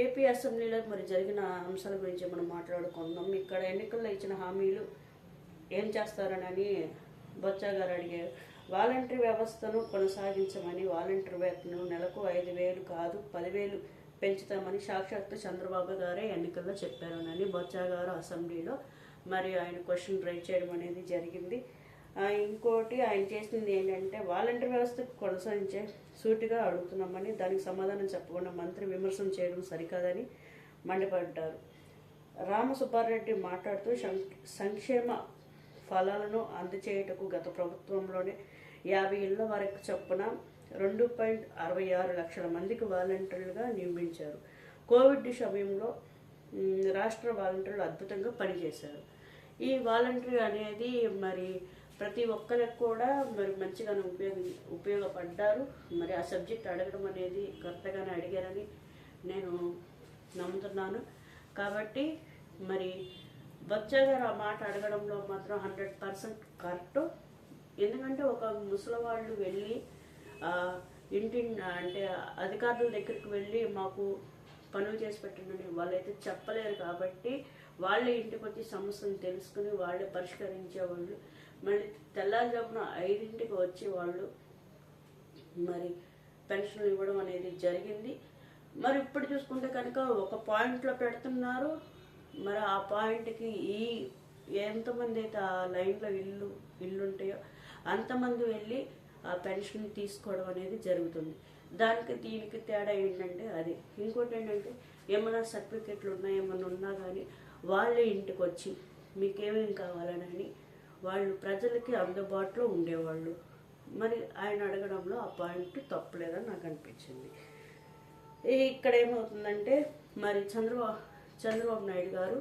AP అసెంబ్లీలో మరి జరిగిన అంశాల గురించి మనం మాట్లాడుకుందాం. ఇక్కడ ఎన్నికల్లో ఇచ్చిన హామీలు ఏం చేస్తారనని బొత్స గారు అడిగారు. వాలంటరీ వ్యవస్థను కొనసాగించమని వాలంటరీ వేతను నెలకు ఐదు వేలు కాదు పదివేలు పెంచుతామని సాక్షాత్తు చంద్రబాబు గారే ఎన్నికల్లో చెప్పారనని బొత్స గారు అసెంబ్లీలో మరి ఆయన క్వశ్చన్ రైజ్ చేయడం అనేది జరిగింది. ఇంకోటి ఆయన చేసింది ఏంటంటే వాలంటీర్ వ్యవస్థ కొనసాగించే సూటిగా అడుగుతున్నామని దానికి సమాధానం చెప్పకుండా మంత్రి విమర్శనం చేయడం సరికాదని మండిపడ్డారు. రామసుబ్బారెడ్డి మాట్లాడుతూ సం- సంక్షేమ ఫలాలను అందచేయుటకు గత ప్రభుత్వంలోనే యాభై ఇళ్ళ వరకు చొప్పున రెండు పాయింట్ అరవై ఆరు లక్షల మందికి వాలంటీర్లుగా నియమించారు. కోవిడ్ సమయంలో రాష్ట్ర వాలంటీర్లు అద్భుతంగా పనిచేశారు. ఈ వాలంటరీ అనేది మరి ప్రతి ఒక్కరికి కూడా మరి మంచిగానే ఉపయోగి ఉపయోగపడ్డారు. మరి ఆ సబ్జెక్ట్ అడగడం అనేది కరెక్ట్గానే అడిగారని నేను నమ్ముతున్నాను. కాబట్టి మరి బొత్స గారు ఆ మాట అడగడంలో మాత్రం హండ్రెడ్ పర్సెంట్ కరెక్ట్. ఎందుకంటే ఒక ముసలివాళ్ళు వెళ్ళి ఇంటి అంటే అధికారుల దగ్గరికి వెళ్ళి మాకు పనులు చేసి పెట్టండి వాళ్ళైతే చెప్పలేరు కాబట్టి వాళ్ళే ఇంటికి వచ్చి సమస్యను తెలుసుకుని వాళ్ళే పరిష్కరించేవాళ్ళు. మళ్ళీ తెల్లారుజామున ఐదింటికి వచ్చి వాళ్ళు మరి పెన్షన్ ఇవ్వడం అనేది జరిగింది. మరి ఇప్పుడు చూసుకుంటే కనుక ఒక పాయింట్లో పెడుతున్నారు. మరి ఆ పాయింట్కి ఈ ఎంతమంది అయితే ఆ లైన్లో ఇల్లు ఇల్లు ఉంటాయో అంతమంది వెళ్ళి పెన్షన్ తీసుకోవడం అనేది జరుగుతుంది. దానికి దీనికి తేడా ఏంటంటే అది. ఇంకోటి ఏంటంటే ఏమైనా సర్టిఫికెట్లు ఉన్నా ఏమైనా ఉన్నా కానీ వాళ్ళే ఇంటికి వచ్చి మీకేమేం కావాలని వాళ్ళు ప్రజలకి అందుబాటులో ఉండేవాళ్ళు. మరి ఆయన అడగడంలో ఆ పాయింట్ తప్పలేదని నాకు అనిపించింది. ఇక్కడ ఏమవుతుందంటే మరి చంద్రబాబు చంద్రబాబు నాయుడు గారు